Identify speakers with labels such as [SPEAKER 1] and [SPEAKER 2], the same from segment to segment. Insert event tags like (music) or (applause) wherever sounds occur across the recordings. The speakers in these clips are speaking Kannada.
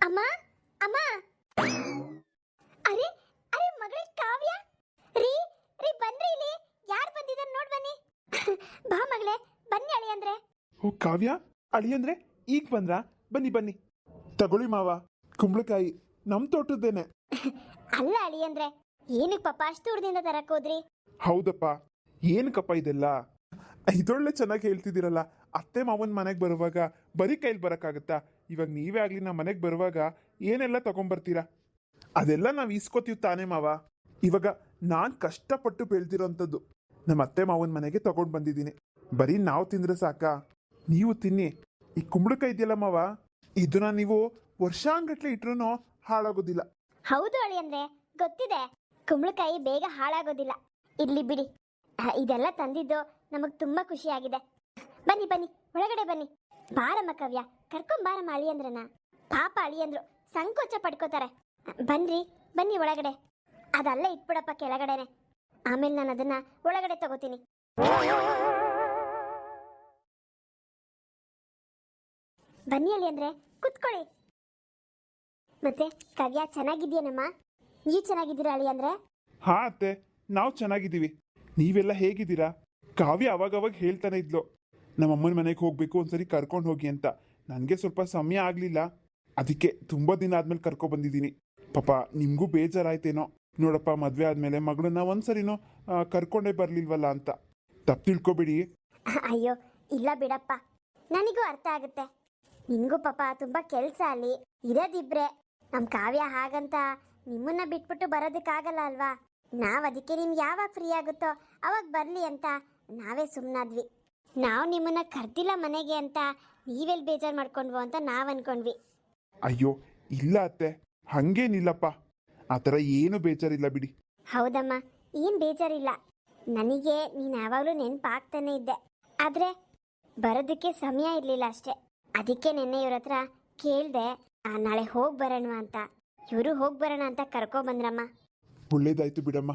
[SPEAKER 1] ಅಮ್ಮ ಅಮ್ಮ. ಅರೆ ಅರೆ ಮಗಳೇ ಕಾವ್ಯ. ರೀ ರೀ ಬನ್ರಿ ಇಲ್ಲಿ. ಯಾರು ಬಂದಿದ್ದಾರೆ ನೋಡ್ ಬನ್ನಿ. ಬಾ ಮಗಳೇ ಬನ್ನಿ ಅಳಿ ಅಂದ್ರೆ.
[SPEAKER 2] ಓ ಕಾವ್ಯ ಅಳಿಯಂದ್ರೆ ಈಗ ಬಂದ್ರಾ? ಬನ್ನಿ ಬನ್ನಿ. ತಗೊಳ್ಳಿ ಮಾವ ಕುಂಬಳಕಾಯಿ ನಮ್ ತೋಟದ್ದೇನೆ.
[SPEAKER 1] ಅಲ್ಲ ಅಳಿ ಅಂದ್ರೆ ಏನಕ್ಕೆ ಪಾಪ ಅಷ್ಟು ದೂರದಿಂದ ತರಕ್ ಹೋದ್ರಿ?
[SPEAKER 2] ಹೌದಪ್ಪ ಏನಕ್ಕಪ್ಪ ಇದೆಲ್ಲ? ಇದೊಳ್ಳೆ ಚೆನ್ನಾಗಿ ಹೇಳ್ತಿದ್ದೀರಲ್ಲ ಅತ್ತೆ ಮಾವನ್ ಮನೆಗೆ ಬರುವಾಗ ಬರೀ ಕೈಲಿ ಬರೋಕ್ಕಾಗತ್ತಾ? ಇವಾಗ ನೀವೇ ಆಗ್ಲಿ ನಮ್ಮ ಮನೆಗೆ ಬರುವಾಗ ಏನೆಲ್ಲ ತಗೊಂಬರ್ತೀರಾ? ಅದೆಲ್ಲ ನಾವು ಈಸ್ಕೋತೀವಿ ತಾನೇ ಮಾವ. ಇವಾಗ ನಾನು ಕಷ್ಟಪಟ್ಟು ಬೆಳ್ದಿರೋಂಥದ್ದು ನಮ್ಮ ಅತ್ತೆ ಮಾವನ ಮನೆಗೆ ತಗೊಂಡು ಬಂದಿದ್ದೀನಿ. ಬರೀ ನಾವು ತಿಂದ್ರೆ ಸಾಕಾ? ನೀವು ತಿನ್ನಿ. ಈ ಕುಂಬಳಕಾಯಿ ಇದೆಯಲ್ಲ ಮಾವ? ಇದನ್ನ ನೀವು ವರ್ಷಾಂಗಟ್ಲೆ ಇಟ್ರು ಹಾಳಾಗೋದಿಲ್ಲ.
[SPEAKER 1] ಹೌದು ಅಳಿ ಅಂದ್ರೆ, ಗೊತ್ತಿದೆ. ಕುಂಬಳಕಾಯಿ ಬೇಗ ಹಾಳಾಗೋದಿಲ್ಲ. ಇಲ್ಲಿ ಬಿಡಿ. ಇದೆಲ್ಲ ತಂದಿದ್ದು ನಮಗ್ ತುಂಬಾ ಖುಷಿಯಾಗಿದೆ. ಬನ್ನಿ ಬನ್ನಿ. ಒಳಗಡೆ ಬನ್ನಿ. ಬಾರಮ್ಮ ಕವ್ಯ, ಕರ್ಕೊಂಡ್ ಬಾರಮ್ಮ ಅಳಿಯಂದ್ರನ ಪಾಪ ಅಳಿಯಂದ್ರು ಸಂಕೋಚ ಪಡ್ಕೋತಾರೆ. ಬನ್ರಿ, ಬನ್ನಿ ಒಳಗಡೆ. ಅದಲ್ಲ ಇಟ್ಬಿಡಪ್ಪ ಕೆಳಗಡೆನೆ. ಆಮೇಲೆ ನಾನು ಅದನ್ನ ಒಳಗಡೆ ತಗೋತೀನಿ. ಬನ್ನಿ ಅಳಿ ಅಂದ್ರೆ, ಕುತ್ಕೊಳ್ಳಿ. ಮತ್ತೆ, ಕವ್ಯ ಚೆನ್ನಾಗಿದ್ಯಾನಮ್ಮ? ನೀವು ಚೆನ್ನಾಗಿದ್ದೀರಾ ಅಳಿ ಅಂದ್ರೆ?
[SPEAKER 2] ಹಾ ಅತ್ತೆ, ನಾವು ಚೆನ್ನಾಗಿದ್ದೀವಿ. ನೀವೆಲ್ಲ ಹೇಗಿದ್ದೀರಾ? ಕಾವ್ಯ ಅವಾಗವಾಗ ಅವಾಗ ಹೇಳ್ತಾನೆ ಇದ್ಲು. ನಮ್ಮ ಅಮ್ಮನ ಮನೆಗೆ ಹೋಗ್ಬೇಕು ಒಂದ್ಸರಿ ಕರ್ಕೊಂಡು ಹೋಗಿ ಅಂತ. ನನಗೆ ಸ್ವಲ್ಪ ಸಮಯ ಆಗಲಿಲ್ಲ. ಅದಕ್ಕೆ ತುಂಬ ದಿನ ಆದಮೇಲೆ ಕರ್ಕೊ ಬಂದಿದ್ದೀನಿ. ಪಾಪ, ನಿಮಗೂ ಬೇಜಾರಾಯ್ತೇನೋ? ನೋಡಪ್ಪ, ಮದುವೆ ಆದಮೇಲೆ ಮಗಳನ್ನ ಒಂದ್ಸರಿನೋ ಕರ್ಕೊಂಡೇ ಬರಲಿಲ್ವಲ್ಲ ಅಂತ. ತಪ್ಪು ತಿಳ್ಕೊಬೇಡಿ.
[SPEAKER 1] ಅಯ್ಯೋ, ಇಲ್ಲ ಬಿಡಪ್ಪ. ನನಗೂ ಅರ್ಥ ಆಗುತ್ತೆ. ನಿಂಗೂ ಪಾಪ ತುಂಬಾ ಕೆಲಸ ಅಲ್ಲಿ. ಇರೋದಿಬ್ರೆ. ನಮ್ಮ ಕಾವ್ಯ ಹಾಗಂತ ನಿಮ್ಮನ್ನ ಬಿಟ್ಬಿಟ್ಟು ಬರೋದಕ್ಕಾಗಲ್ಲ ಅಲ್ವಾ? ನಾವ್ ಅದಕ್ಕೆ ನಿಮ್ಗೆ ಯಾವಾಗ ಫ್ರೀ ಆಗುತ್ತೋ ಅವಾಗ ಬರಲಿ ಅಂತ ನಾವೇ ಸುಮ್ಮನಾದ್ವಿ ನಾವು ನಿಮ್ಮನ್ನ ಕರ್ದಿಲ್ಲ ಮನೆಗೆ ಅಂತ ನೀವೆಲ್ಲಿ ಬೇಜಾರು ಮಾಡ್ಕೊಂಡ್ವು ಅಂತ ನಾವ್ ಅನ್ಕೊಂಡ್ವಿ.
[SPEAKER 2] ಅಯ್ಯೋ ಇಲ್ಲ ಅತ್ತೆ. ಹಂಗೇನಿಲ್ಲಪ್ಪ. ಆ ಥರ ಏನು ಬೇಜಾರಿಲ್ಲ ಬಿಡಿ.
[SPEAKER 1] ಹೌದಮ್ಮ ಏನ್ ಬೇಜಾರಿಲ್ಲ. ನನಗೆ ನೀನ್ ಯಾವಾಗಲೂ ನೆನಪಾಗ್ತಾನೆ ಇದ್ದೆ. ಆದ್ರೆ ಬರೋದಕ್ಕೆ ಸಮಯ ಇರ್ಲಿಲ್ಲ ಅಷ್ಟೇ. ಅದಕ್ಕೆ ನೆನ್ನೆ ಇವ್ರ ಹತ್ರ ಕೇಳ್ದೆ ಆ, ನಾಳೆ ಹೋಗ್ ಬರೋಣ ಅಂತ. ಇವರು ಹೋಗ್ ಬರೋಣ ಅಂತ ಕರ್ಕೊ ಬಂದ್ರಮ್ಮ.
[SPEAKER 2] ಒಳ್ಳೇದಾಯ್ತು ಬಿಡಮ್ಮ.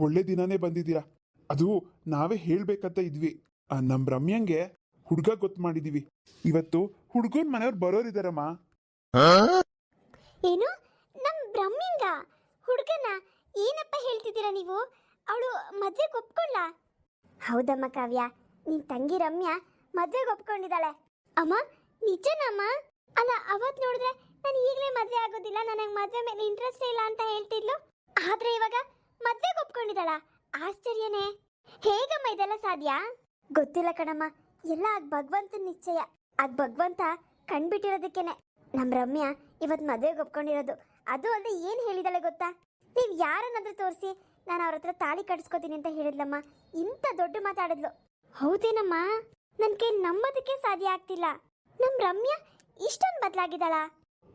[SPEAKER 2] ಒಳ್ಳೆ ದಿನಾನೇ ಬಂದಿದ್ದೀರಾ. ಅದು ನಾವೇ ಹೇಳ್ಬೇಕಂತ ಇದ್ವಿ. ಆ, ನಮ್ ರಮ್ಯಂಗೆ ಹುಡುಗ ಗೊತ್ತು ಮಾಡಿದೀವಿ. ಇವತ್ತು ಹುಡುಗನ ಮನೆಯವ್ರು ಬರೋರಿದಾರಮ್ಮ.
[SPEAKER 1] ಏನು? ನಮ್ ಬ್ರಹ್ಮಿಂಗ ಹುಡುಗನ ಏನಪ್ಪ ಹೇಳ್ತಿದ್ದೀರಾ ನೀವು? ಅವಳು ಮದ್ವೆಗೆ ಒಪ್ಕೊಳ್ಳ ಹೌದಮ್ಮ ಕಾವ್ಯ. ನಿನ್ ತಂಗಿ ರಮ್ಯಾ ಮದ್ವೆಗೆ ಒಪ್ಕೊಂಡಿದ್ದಾಳೆ. ಅಮ್ಮ ನಿಜನಮ್ಮ? ಅಲ್ಲ ಅವತ್ ನೋಡಿದ್ರೆ ನಾನು ಈಗಲೇ ಮದ್ವೆ ಆಗೋದಿಲ್ಲ ನನಗೆ ಮದ್ವೆ ಮೇಲೆ ಇಂಟ್ರೆಸ್ಟ್ ಇಲ್ಲ ಅಂತ ಹೇಳ್ತಿದ್ಲು. ಆದ್ರೆ ಇವಾಗ ಮದ್ವೆಗೆ ಒಪ್ಕೊಂಡಿದ್ದಾಳ? ಆಶ್ಚರ್ಯನೇ. ಹೇಗಮ್ಮ ಇದೆಲ್ಲ ಸಾಧ್ಯ? ಗೊತ್ತಿಲ್ಲ ಕಣಮ್ಮ. ಎಲ್ಲ ಅದ್ ಭಗವಂತನ ನಿಶ್ಚಯ. ಆಗ ಭಗವಂತ ಕಣ್ಬಿಟ್ಟಿರೋದಕ್ಕೇನೆ ನಮ್ ರಮ್ಯಾ ಇವತ್ ಮದ್ವೆಗೆ ಒಪ್ಕೊಂಡಿರೋದು. ಅದು ಅಲ್ಲದೆ ಏನ್ ಹೇಳಿದಾಳೆ ಗೊತ್ತಾ? ನೀವ್ ಯಾರನ್ನಾದ್ರೂ ತೋರಿಸಿ ನಾನು ಅವ್ರ ಹತ್ರ ತಾಳಿ ಕಟ್ಸ್ಕೊತೀನಿ ಅಂತ ಹೇಳಿದ್ಲಮ್ಮ. ಇಂಥ ದೊಡ್ಡ ಮಾತಾಡಿದ್ಲು. ಹೌದೇನಮ್ಮ? ನನ್ ಕೈ ನಂಬೋದಕ್ಕೆ ಸಾಧ್ಯ ಆಗ್ತಿಲ್ಲ. ನಮ್ ರಮ್ಯಾ ಇಷ್ಟೊಂದು ಬದಲಾಗಿದ್ದಾಳ?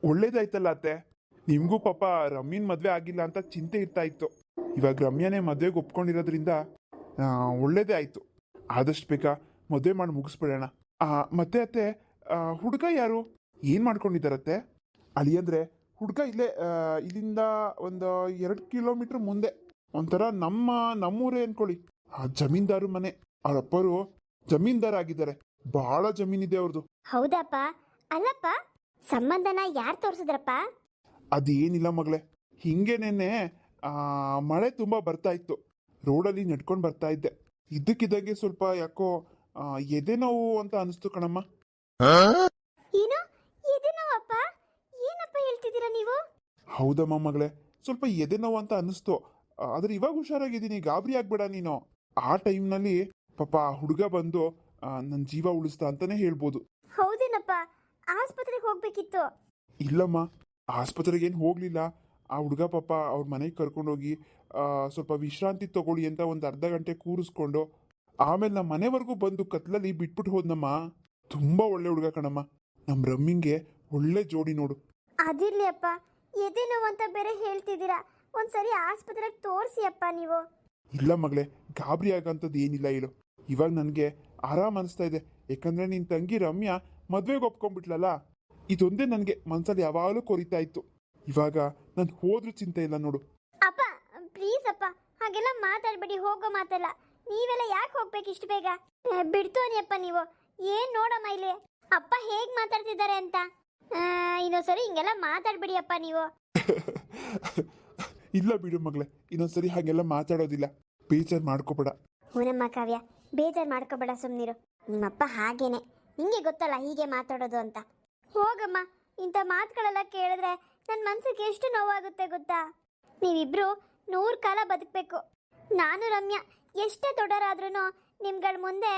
[SPEAKER 2] ಒಳ್ಳೇದಾಯ್ತಲ್ಲ ಅತ್ತೆ. ನಿಮ್ಗೂ ಪಾಪ ರಮ್ಯನ್ ಮದ್ವೆ ಆಗಿಲ್ಲ ಅಂತ ಚಿಂತೆ ಇರ್ತಾ ಇತ್ತು. ಇವಾಗ ರಮ್ಯಾನೇ ಮದ್ವೆಗೆ ಒಪ್ಕೊಂಡಿರೋದ್ರಿಂದ ಒಳ್ಳೇದೇ ಆಯ್ತು. ಆದಷ್ಟು ಬೇಗ ಮದುವೆ ಮಾಡಿ ಮುಗಿಸ್ಬಿಡೋಣ. ಮತ್ತೆ ಅತ್ತೆ ಹುಡುಗ ಯಾರು? ಏನು ಮಾಡ್ಕೊಂಡಿದ್ದಾರತ್ತೆ? ಅಂದರೆ ಹುಡುಗ ಇಲ್ಲೇ ಇಲ್ಲಿಂದ ಒಂದು ಎರಡು ಕಿಲೋಮೀಟ್ರ್ ಮುಂದೆ. ಒಂಥರ ನಮ್ಮ ನಮ್ಮೂರೇ ಅನ್ಕೊಳ್ಳಿ. ಆ ಜಮೀನ್ದಾರು ಮನೆ. ಅವರಪ್ಪರು ಜಮೀನ್ದಾರಾಗಿದ್ದಾರೆ ಬಹಳ ಜಮೀನಿದೆ ಅವ್ರದ್ದು
[SPEAKER 1] ಹೌದಪ್ಪ. ಅಲ್ಲಪ್ಪ ಸಂಬಂಧನ ಯಾರು ತೋರಿಸಿದ್ರಪ್ಪ?
[SPEAKER 2] ಅದೇನಿಲ್ಲ ಮಗಳೇ. ಹಿಂಗೆ ನೆನ್ನೆ ಮಳೆ ತುಂಬ ಬರ್ತಾ ಇತ್ತು. ರೋಡಲ್ಲಿ ನಡ್ಕೊಂಡು ಬರ್ತಾ ಇದ್ದೆ. ಇದ್ದಕ್ಕಿದ್ದಂಗೆ ಸ್ವಲ್ಪ ಯಾಕೋ ಆ, ಎದೆ ನೋವು ಅಂತ ಅನಿಸ್ತು ಕಣಮ್ಮ.
[SPEAKER 1] ಏನು ಏನಪ್ಪ ಹೇಳ್ತಿದ್ದೀರಾ ನೀವು?
[SPEAKER 2] ಹೌದಮ್ಮ ಮಗಳೇ ಸ್ವಲ್ಪ ಎದೆ ನೋವು ಅಂತ ಅನಿಸ್ತು. ಆ, ಆದ್ರೆ ಇವಾಗ ಹುಷಾರಾಗಿದ್ದೀನಿ ಗಾಬರಿ ಆಗ್ಬೇಡ ನೀನು. ಆ ಟೈಮ್ನಲ್ಲಿ ಪಾಪ ಆ ಹುಡುಗ ಬಂದು ನನ್ನ ಜೀವ ಉಳಿಸ್ತಾ ಅಂತಾನೆ ಹೇಳ್ಬೋದು.
[SPEAKER 1] ಹೌದೇನಪ್ಪ? ಆಸ್ಪತ್ರೆಗೆ ಹೋಗ್ಬೇಕಿತ್ತು.
[SPEAKER 2] ಇಲ್ಲಮ್ಮ ಆಸ್ಪತ್ರೆಗೆ ಏನು ಹೋಗ್ಲಿಲ್ಲ. ಆ ಹುಡುಗ ಪಾಪ ಅವ್ರ ಮನೆಗೆ ಕರ್ಕೊಂಡೋಗಿ ಸ್ವಲ್ಪ ವಿಶ್ರಾಂತಿ ತಗೊಳ್ಳಿ ಅಂತ ಒಂದು ಅರ್ಧ ಗಂಟೆ ಕೂರಿಸ್ಕೊಂಡು ಆಮೇಲೆ ನಮ್ಮ ಮನೆವರೆಗೂ ಬಂದು ಕತ್ಲಲ್ಲಿ ಬಿಟ್ಬಿಟ್ಟು ಹೋದ್ನಮ್ಮ. ತುಂಬಾ ಒಳ್ಳೆ ಹುಡುಗ ಕಣಮ್ಮ. ನಮ್ಮ ರಮ್ಮಿಂಗೆ ಒಳ್ಳೆ ಜೋಡಿ ನೋಡು.
[SPEAKER 1] ಅದಿರ್ಲಿ ಅಪ್ಪ. ಎದೆ ಅಂತ ಬೇರೆ ಹೇಳ್ತಿದ್ದೀರಾ? ಒಂದ್ಸರಿ ಆಸ್ಪತ್ರೆಗೆ ತೋರಿಸಿ ಅಪ್ಪ ನೀವು.
[SPEAKER 2] ಇಲ್ಲ ಮಗಳೇ ಗಾಬರಿ ಆಗಂಥದ್ದು ಏನಿಲ್ಲ ಹೇಳು. ಇವಾಗ ನನಗೆ ಆರಾಮ್ ಅನಿಸ್ತಾ ಇದೆ. ಯಾಕಂದರೆ ನಿನ್ ತಂಗಿ ರಮ್ಯಾ ಮದುವೆಗೆ ಒಪ್ಕೊಂಡ್ಬಿಟ್ಲಲ್ಲ? ಇದೊಂದೇ ನನಗೆ ಮನಸ್ಸಲ್ಲಿ ಯಾವಾಗಲೂ ಕೊರಿತಾ ಇತ್ತು. ಇವಾಗ ನಾನು ಹೋದ್ರೂ ಚಿಂತೆ ಇಲ್ಲ ನೋಡು.
[SPEAKER 1] ಅಪ್ಪ ಪ್ಲೀಸ್ ಅಪ್ಪ ಹಾಗೆಲ್ಲ ಮಾತಾಡ್ಬೇಡಿ ಹೋಗೋ ಮಾತಲ್ಲ. ನೀವೆಲ್ಲ ಯಾಕೆ ಹೋಗ್ಬೇಕು ಇಷ್ಟು ಬೇಗ? ಬಿಡ್ತೋನಿ ಅಪ್ಪ ನೀವು. ಏನ್ ನೋಡಮ್ಮ ಇಲ್ಲಿ? ಅಪ್ಪ ಹೇಗ್ ಮಾತಾಡ್ತಿದ್ದಾರೆ ಅಂತ? ಇನ್ನೊಂದ್ಸರಿ ಹಿಂಗೆಲ್ಲ ಮಾತಾಡ್ಬಿಡಿಯಪ್ಪ ನೀವು. (laughs)
[SPEAKER 2] ಇಲ್ಲ ಬಿಡು ಮಗಳೇ ಇನ್ನೊಂದ್ಸರಿ ಹಾಗೆಲ್ಲ ಮಾತಾಡೋದಿಲ್ಲ. ಬೇಜಾರು ಮಾಡ್ಕೋಬೇಡ.
[SPEAKER 1] ಹೂನಮ್ಮ ಕಾವ್ಯ ಬೇಜಾರು ಮಾಡ್ಕೋಬೇಡ ಸುಮ್ಮನಿರು ನಿಮ್ಮಪ್ಪ ಹಾಗೇನೆ. ನಿಂಗೆ ಗೊತ್ತಲ್ಲ ಹೀಗೆ ಮಾತಾಡೋದು ಅಂತ. ಹೋಗಮ್ಮ ಇಂಥ ಮಾತುಗಳೆಲ್ಲ ಕೇಳಿದ್ರೆ ನನ್ನ ಮನ್ಸಿಗೆ ಎಷ್ಟು ನೋವಾಗುತ್ತೆ ಗೊತ್ತಾ? ನೀವಿಬ್ರು ನೂರು ಕಾಲ ಬದುಕಬೇಕು. ನಾನು ರಮ್ಯಾ, ಎಷ್ಟೇ ದೊಡ್ಡರಾದ್ರೂ ನಿಮ್ಗಳ ಮುಂದೆ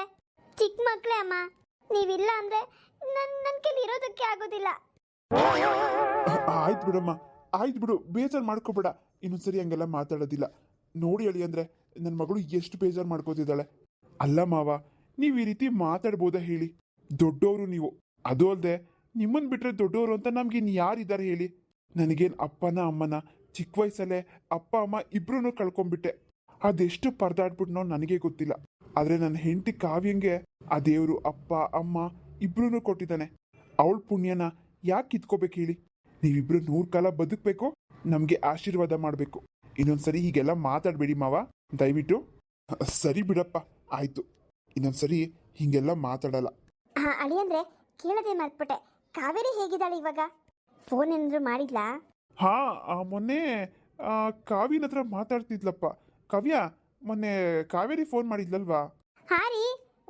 [SPEAKER 1] ಚಿಕ್ಕ ಮಕ್ಕಳೇ ಅಮ್ಮ. ನೀವಿಲ್ಲ ಅಂದರೆ ನನ್ನ ನನ್ನ ಕೈಲಿ ಇರೋದಕ್ಕೆ ಆಗೋದಿಲ್ಲ.
[SPEAKER 2] ಆಯ್ತು ಬಿಡಮ್ಮ ಆಯ್ತು ಬಿಡು. ಬೇಜಾರು ಮಾಡ್ಕೋಬೇಡ. ಇನ್ನೊಂದ್ಸರಿ ಹಂಗೆಲ್ಲ ಮಾತಾಡೋದಿಲ್ಲ. ನೋಡಿ ಹೇಳಿ ಅಂದ್ರೆ ನನ್ನ ಮಗಳು ಎಷ್ಟು ಬೇಜಾರು ಮಾಡ್ಕೋತಿದ್ದಾಳೆ. ಅಲ್ಲ ಮಾವ, ನೀವು ಈ ರೀತಿ ಮಾತಾಡ್ಬೋದಾ ಹೇಳಿ? ದೊಡ್ಡವರು ನೀವು. ಅದು ಅಲ್ಲದೆ ನಿಮ್ಮನ್ ಬಿಟ್ರೆ ದೊಡ್ಡವರು ಅಂತ ನಮ್ಗೆ ಇನ್ನು ಯಾರಿದ್ದಾರೆ ಹೇಳಿ? ನನಗೇನು ಅಪ್ಪನ ಅಮ್ಮನ ಚಿಕ್ಕ ವಯಸ್ಸಲ್ಲೇ ಅಪ್ಪ, ಅಮ್ಮ ಇಬ್ರು ಕಳ್ಕೊಂಡ್ಬಿಟ್ಟೆ. ಅದೆಷ್ಟು ಪರದಾಡ್ಬಿಟ್ನೋ ನನಗೆ ಗೊತ್ತಿಲ್ಲ. ಆದರೆ ನನ್ನ ಹೆಂಡತಿ ಕಾವ್ಯಂಗೆ ಆ ದೇವರು ಅಪ್ಪ, ಅಮ್ಮ ಇಬ್ರು ಕೊಟ್ಟಿದ್ದಾನೆ. ಅವಳ ಪುಣ್ಯನ ಯಾಕೆ ಕಿತ್ಕೋಬೇಕು ಹೇಳಿ? ನೀವಿಬ್ರು ನೂರು ಕಾಲ ಬದುಕಬೇಕು, ನಮಗೆ ಆಶೀರ್ವಾದ ಮಾಡಬೇಕು. ಇನ್ನೊಂದ್ಸರಿ ಹೀಗೆಲ್ಲ ಮಾತಾಡಬೇಡಿ ಮಾವ. ದಯವಿಟ್ಟು. ಸರಿ ಬಿಡಪ್ಪ, ಆಯ್ತು. ಇನ್ನೊಂದ್ಸರಿ ಹೀಗೆಲ್ಲ ಮಾತಾಡಲ್ಲ.
[SPEAKER 1] ಅಳಿಯಂದ್ರೆ ಕೇಳದೆ ಮರ್ತ್ಬಿಟ್ಟೆ. ಕಾವೇರಿ ಹೇಗಿದ್ದಾಳೆ ಇವಾಗ? ಫೋನ್ ಏನಾದ್ರು ಮಾಡಿದ್ಲಾ?
[SPEAKER 2] ಹಾ ಆ, ಮೊನ್ನೆ ಆ, ಕಾವ್ಯನ ಹತ್ರ ಮಾತಾಡ್ತಿದ್ಲಪ್ಪ. ಕಾವ್ಯ ಮೊನ್ನೆ ಕಾವೇರಿ ಫೋನ್ ಮಾಡಿದ್ಲಲ್ವಾ?
[SPEAKER 1] ಹಾ ರೀ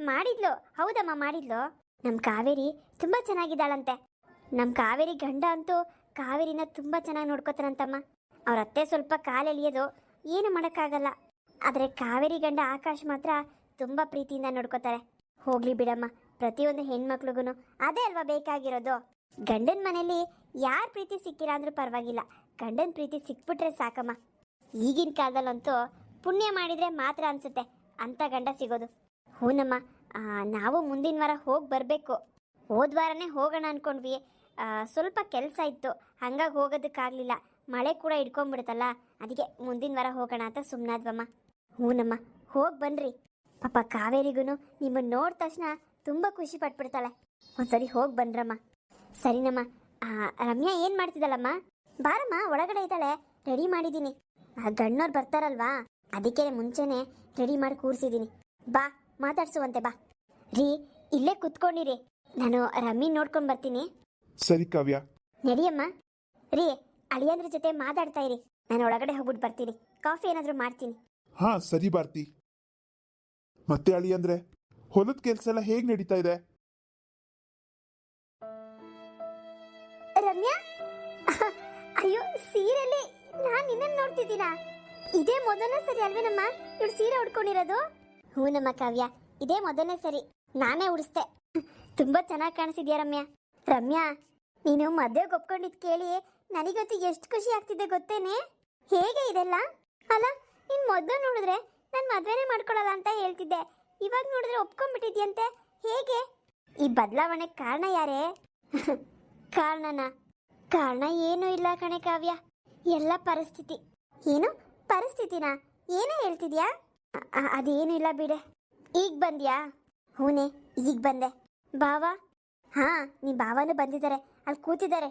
[SPEAKER 1] ಮಾಡಿದ್ಲು. ಹೌದಮ್ಮ ಮಾಡಿದ್ಲು. ನಮ್ಮ ಕಾವೇರಿ ತುಂಬ ಚೆನ್ನಾಗಿದ್ದಾಳಂತೆ. ನಮ್ಮ ಕಾವೇರಿ ಗಂಡ ಅಂತೂ ಕಾವೇರಿನ ತುಂಬ ಚೆನ್ನಾಗಿ ನೋಡ್ಕೋತಾನಂತಮ್ಮ. ಅವ್ರ ಅತ್ತೆ ಸ್ವಲ್ಪ ಕಾಲೆಳಿಯೋದು ಏನು ಮಾಡೋಕ್ಕಾಗಲ್ಲ. ಆದರೆ ಕಾವೇರಿ ಗಂಡ ಆಕಾಶ್ ಮಾತ್ರ ತುಂಬ ಪ್ರೀತಿಯಿಂದ ನೋಡ್ಕೋತಾರೆ. ಹೋಗ್ಲಿ ಬಿಡಮ್ಮ ಪ್ರತಿಯೊಂದು ಹೆಣ್ಮಕ್ಳಿಗೂ ಅದೇ ಅಲ್ವಾ ಬೇಕಾಗಿರೋದು? ಗಂಡನ ಮನೇಲಿ ಯಾರ ಪ್ರೀತಿ ಸಿಕ್ಕಿಲ್ಲ ಅಂದ್ರೂ ಪರವಾಗಿಲ್ಲ. ಗಂಡನ ಪ್ರೀತಿ ಸಿಕ್ಬಿಟ್ರೆ ಸಾಕಮ್ಮ. ಈಗಿನ ಕಾಲದಲ್ಲಂತೂ ಪುಣ್ಯ ಮಾಡಿದ್ರೆ ಮಾತ್ರ ಅನ್ಸುತ್ತೆ. ಅಂತ ಗಂಡ ಸಿಗೋದು. ಹೂನಮ್ಮ ನಾವು ಮುಂದಿನ ವಾರ ಹೋಗಿ ಬರಬೇಕು. ಹೋದ ವಾರನೇ ಹೋಗೋಣ ಅನ್ಕೊಂಡ್ವಿ. ಸ್ವಲ್ಪ ಕೆಲಸ ಇತ್ತು. ಹಂಗಾಗಿ ಹೋಗೋದಕ್ಕಾಗಲಿಲ್ಲ. ಮಳೆ ಕೂಡ ಇಟ್ಕೊಂಡ್ಬಿಡುತ್ತಲ್ಲ ಅದಕ್ಕೆ ಮುಂದಿನ ವಾರ ಹೋಗೋಣ ಅಂತ ಸುಮ್ಮನಾದ್ವಮ್ಮ ಹೂನಮ್ಮ, ಹೋಗಿ ಬನ್ನಿರಿ ಪಾಪ ಕಾವೇರಿಗೂ ನಿಮ್ಮನ್ನು ನೋಡಿದ ತಕ್ಷಣ ತುಂಬ ಖುಷಿ ಪಟ್ಬಿಡ್ತಾಳೆ. ಒಂದ್ಸರಿ ಹೋಗಿ ಬನ್ರಮ್ಮ ಸರಿನಮ್ಮ ಆ, ರಮ್ಯಾ ಏನು ಮಾಡ್ತಿದ್ದಾಳಮ್ಮ? ಬಾರಮ್ಮ ಒಳಗಡೆ ಇದ್ದಾಳೆ. ರೆಡಿ ಮಾಡಿದ್ದೀನಿ. ಆ ಗಣ್ಣವ್ರು ಬರ್ತಾರಲ್ವಾ? ಅದಕ್ಕೆ ಮುಂಚೆನೆ ರೆಡಿ ಮಾಡಿ ಕೂರಿಸಿದ್ದೀನಿ. ಬಾ ಮಾತಾಡ್ಸುವಂತೆ ಬಾ. ರೀ ಇಲ್ಲೇ ಕುತ್ಕೊಂಡಿರಿ. ನಾನು ರಮ್ಮಿ ನೋಡ್ಕೊಂಡು ಬರ್ತೀನಿ.
[SPEAKER 2] ಸರಿ ಕಾವ್ಯ.
[SPEAKER 1] ನಡಿಯಮ್ಮ. ರೀ ಅಳಿಯಂದ್ರ ಜೊತೆ ಮಾತಾಡ್ತಾ ಇರಿ. ನಾನು ಒಳಗಡೆ ಹೋಗ್ಬಿಟ್ಟು ಬರ್ತೀನಿ. ಕಾಫಿ ಏನಾದರೂ ಮಾಡ್ತೀನಿ.
[SPEAKER 2] ಹಾ ಸರಿ ಭಾರತಿ. ಮತ್ತೆ ಅಳಿ ಅಂದ್ರೆ ಹೊಲದ ಕೆಲ್ಸ ಎಲ್ಲ ಹೇಗ್ ನಡೀತಾ ಇದೆ?
[SPEAKER 1] ನಿನ್ನನ್ನು ನೋಡ್ತಿದ್ದೀನಾ ಇದೇ ಮೊದಲನೇ ಸರಿ ಅಲ್ವೇನಮ್ಮ ಇವಳು ಸೀರೆ ಉಡ್ಕೊಂಡಿರೋದು? ಹ್ಞೂ ನಮ್ಮ ಕಾವ್ಯ, ಇದೇ ಮೊದಲನೇ ಸರಿ. ನಾನೇ ಉಡಿಸ್ದೆ. ತುಂಬಾ ಚೆನ್ನಾಗಿ ಕಾಣಿಸಿದ್ಯಾ ರಮ್ಯಾ? ರಮ್ಯಾ, ನೀನು ಮದುವೆಗೆ ಒಪ್ಕೊಂಡಿದ್ ಕೇಳಿ ನನಗಂತೂ ಎಷ್ಟು ಖುಷಿ ಆಗ್ತಿದೆ ಗೊತ್ತೇನೆ? ಹೇಗೆ ಇದೆಲ್ಲ? ಅಲ್ಲ, ನೀನ್ ಮೊದಲು ನೋಡಿದ್ರೆ ನಾನು ಮದ್ವೆನೇ ಮಾಡ್ಕೊಳ್ಳಲ್ಲ ಅಂತ ಹೇಳ್ತಿದ್ದೆ. ಇವಾಗ ನೋಡಿದ್ರೆ ಒಪ್ಕೊಂಡ್ಬಿಟ್ಟಿದ್ಯಂತೆ. ಹೇಗೆ? ಈ ಬದಲಾವಣೆಗೆ ಕಾರಣ ಯಾರೇ? ಕಾರಣನ? ಕಾರಣ ಏನೂ ಇಲ್ಲ ಕಣೆ ಕಾವ್ಯ. ಎಲ್ಲ ಪರಿಸ್ಥಿತಿ. ಏನು? ಪರಿಸ್ಥಿತಿನ? ಏನೇ ಹೇಳ್ತಿದ್ಯಾ? ಅದೇನು ಇಲ್ಲ ಬಿಡೆ. ಈಗ ಬಂದ್ಯಾ? ಹೂನೆ, ಈಗ ಬಂದೆ. ಬಾವ ಹಾ, ನೀ ಬಾವನು ಬಂದಿದ್ದಾರೆ. ಅಲ್ಲಿ ಕೂತಿದ್ದಾರೆ.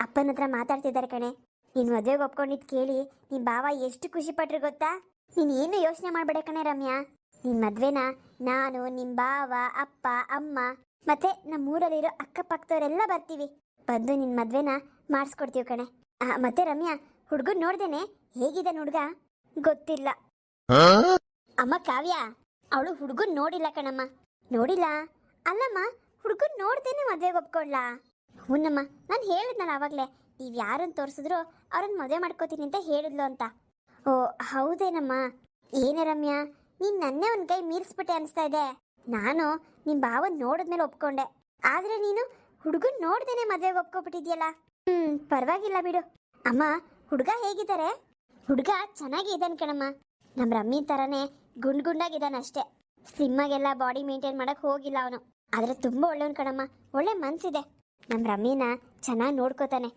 [SPEAKER 1] ಅಪ್ಪನ ಹತ್ರ ಮಾತಾಡ್ತಿದ್ದಾರೆ ಕಣೆ. ನೀನು ಮದುವೆಗೆ ಒಪ್ಕೊಂಡಿದ್ ಕೇಳಿ ನಿನ್ ಬಾವ ಎಷ್ಟು ಖುಷಿ ಪಟ್ರು ಗೊತ್ತಾ? ನೀನ್ ಏನು ಯೋಚನೆ ಮಾಡ್ಬೇಡ ಕಣೆ ರಮ್ಯಾ. ನಿನ್ ಮದ್ವೆನ? ನಾನು, ನಿಮ್ ಬಾವ ಅಪ್ಪ, ಅಮ್ಮ, ಮತ್ತೆ ನಮ್ಮೂರಲ್ಲಿರೋ ಅಕ್ಕಪಕ್ಕದವರೆಲ್ಲ ಬರ್ತೀವಿ. ಬಂದು ನಿನ್ ಮದ್ವೆನ ಮಾಡಿಸ್ಕೊಡ್ತೀವಿ ಕಣೆ. ಮತ್ತೆ ರಮ್ಯಾ ಹುಡ್ಗನ್ ನೋಡ್ದೇನೆ ಹೇಗಿದೆ ಹುಡುಗ ಗೊತ್ತಿಲ್ಲ. ಅಮ್ಮ ಕಾವ್ಯ ಅವಳು ಹುಡುಗನ್ ನೋಡಿಲ್ಲ ಕಣಮ್ಮ. ನೋಡಿಲ್ಲ? ಅಲ್ಲಮ್ಮ ಹುಡುಗನ್ ನೋಡ್ದೇನೆ ಮದ್ವೆಗೆ ಒಪ್ಕೊಳ್ಳ ಹೂನಮ್ಮ ನಾನು ಹೇಳಿದ್ನಲ್ಲ ಅವಾಗಲೇ ನೀವು ಯಾರನ್ನು ತೋರಿಸಿದ್ರು ಅವ್ರನ್ನ ಮದುವೆ ಮಾಡ್ಕೋತೀನಿ ಅಂತ ಹೇಳಿದ್ಲು ಅಂತ. ಓ ಹೌದೇನಮ್ಮ? ಏನೇ ರಮ್ಯಾ ನೀನು ನನ್ನೇ ಒಂದು ಕೈ ಮೀರಿಸ್ಬಿಟ್ಟೆ ಅನಿಸ್ತಾ ಇದೆ. ನಾನು ನಿಮ್ಮ ಭಾವನ್ ನೋಡಿದ್ಮೇಲೆ ಒಪ್ಕೊಂಡೆ. ಆದರೆ ನೀನು ಹುಡುಗನ್ ನೋಡ್ದೇನೆ ಮದುವೆಗೆ ಒಪ್ಕೊಬಿಟ್ಟಿದ್ಯಲ್ಲ? ಹ್ಮ್ ಪರವಾಗಿಲ್ಲ ಬಿಡು. ಅಮ್ಮ ಹುಡುಗ ಹೇಗಿದ್ದಾರೆ? ಹುಡುಗ ಚೆನ್ನಾಗಿ ಇದ್ದಾನೆ ಕಣಮ್ಮ. ನಮ್ಮ ರಮ್ಮಿ ಥರನೇ ಗುಂಡ್ ಗುಂಡಾಗಿದ್ದಾನೆ ಅಷ್ಟೇ. ಸ್ಲಿಮ್ಮಾಗೆಲ್ಲ ಬಾಡಿ ಮೇಂಟೈನ್ ಮಾಡಕ್ ಹೋಗಿಲ್ಲ ಅವನು. ಆದ್ರೆ ತುಂಬಾ ಒಳ್ಳೆಯವನು ಕಣಮ್ಮ. ಒಳ್ಳೆ ಮನ್ಸಿದೆ. ನಮ್ಮ ರಮ್ಮಿನ ಚೆನ್ನಾಗಿ ನೋಡ್ಕೋತಾನೆ.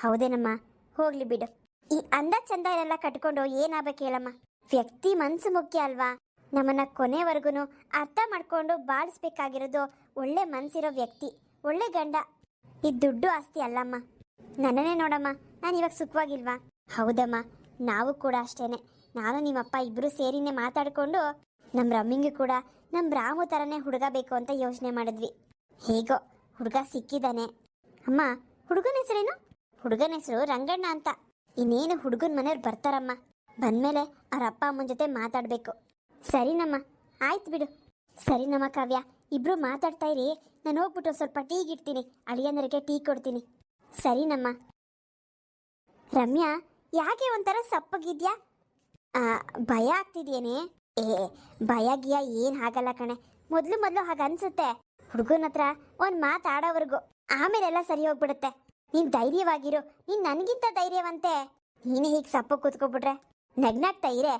[SPEAKER 1] ಹೌದೇನಮ್ಮ? ಹೋಗ್ಲಿ ಬಿಡು. ಈ ಅಂದ ಚಂದ ಎಲ್ಲ ಕಟ್ಕೊಂಡು ಏನಾಗಬೇಕು ಹೇಳಮ್ಮ? ವ್ಯಕ್ತಿ ಮನ್ಸು ಮುಖ್ಯ ಅಲ್ವಾ? ನಮ್ಮನ್ನ ಕೊನೆವರೆಗೂ ಅರ್ಥ ಮಾಡ್ಕೊಂಡು ಬಾಳಿಸ್ಬೇಕಾಗಿರೋದು ಒಳ್ಳೆ ಮನ್ಸಿರೋ ವ್ಯಕ್ತಿ, ಒಳ್ಳೆ ಗಂಡ. ಈ ದುಡ್ಡು ಆಸ್ತಿ ಅಲ್ಲಮ್ಮ. ನನ್ನನ್ನೇ ನೋಡಮ್ಮ. ನಾನು ಇವಾಗ ಸುಖವಾಗಿಲ್ವಾ? ಹೌದಮ್ಮ. ನಾವು ಕೂಡ ಅಷ್ಟೇನೆ. ನಾನು ನಿಮ್ಮಪ್ಪ ಇಬ್ಬರು ಸೇರಿನೇ ಮಾತಾಡ್ಕೊಂಡು ನಮ್ಮ ರಮ್ಮಿಂಗ್ ಕೂಡ ನಮ್ಮ ರಾಮು ಥರನೇ ಹುಡುಗ ಬೇಕು ಅಂತ ಯೋಚನೆ ಮಾಡಿದ್ವಿ. ಹೇಗೋ, ಹುಡುಗ ಸಿಕ್ಕಿದ್ದಾನೆ ಅಮ್ಮ, ಹುಡುಗನ ಹೆಸರೇನು? ಹುಡುಗನ ಹೆಸರು ರಂಗಣ್ಣ ಅಂತ. ಇನ್ನೇನು ಹುಡುಗನ ಮನೆಯವ್ರು ಬರ್ತಾರಮ್ಮ. ಬಂದ್ಮೇಲೆ ಅವ್ರ ಅಪ್ಪ ಅಮ್ಮನ ಜೊತೆ ಮಾತಾಡ್ಬೇಕು. ಸರಿನಮ್ಮ. ಆಯ್ತು ಬಿಡು. ಸರಿನಮ್ಮ ಕಾವ್ಯ. ಇಬ್ರು ಮಾತಾಡ್ತಾ ಇರಿ. ನಾನು ಹೋಗ್ಬಿಟ್ಟು ಸ್ವಲ್ಪ ಟೀಗಿಡ್ತೀನಿ ಅಳಿಯಂದರಿಗೆ ಟೀ ಕೊಡ್ತೀನಿ. ಸರಿನಮ್ಮ ರಮ್ಯಾ, ಯಾಕೆ ಒಂಥರ ಸಪ್ಪಗಿದ್ಯಾ? ಭಯ ಆಗ್ತಿದ್ಯೇನೆ? ಏ, ಭಯ ಗಿಯ ಏನ್ ಆಗಲ್ಲ ಕಣೆ. ಮೊದ್ಲು ಮೊದ್ಲು ಹಾಗ ಅನ್ಸುತ್ತೆ. ಹುಡುಗನ ಹತ್ರ ಒಂದ್ ಮಾತಾಡೋವರೆಗೂ ಆಮೇಲೆಲ್ಲ ಸರಿ ಹೋಗ್ಬಿಡುತ್ತೆ. ನೀನ್ ಧೈರ್ಯವಾಗಿರು. ನೀನ್ ನನ್ಗಿಂತ ಧೈರ್ಯವಂತೆ. ನೀನೇ ಹೀಗ್ ಸಪ್ಪ ಕೂತ್ಕೊಬಿಟ್ರೆ. ನಗ್ನಾಗ್ತಾ ಇರೆ.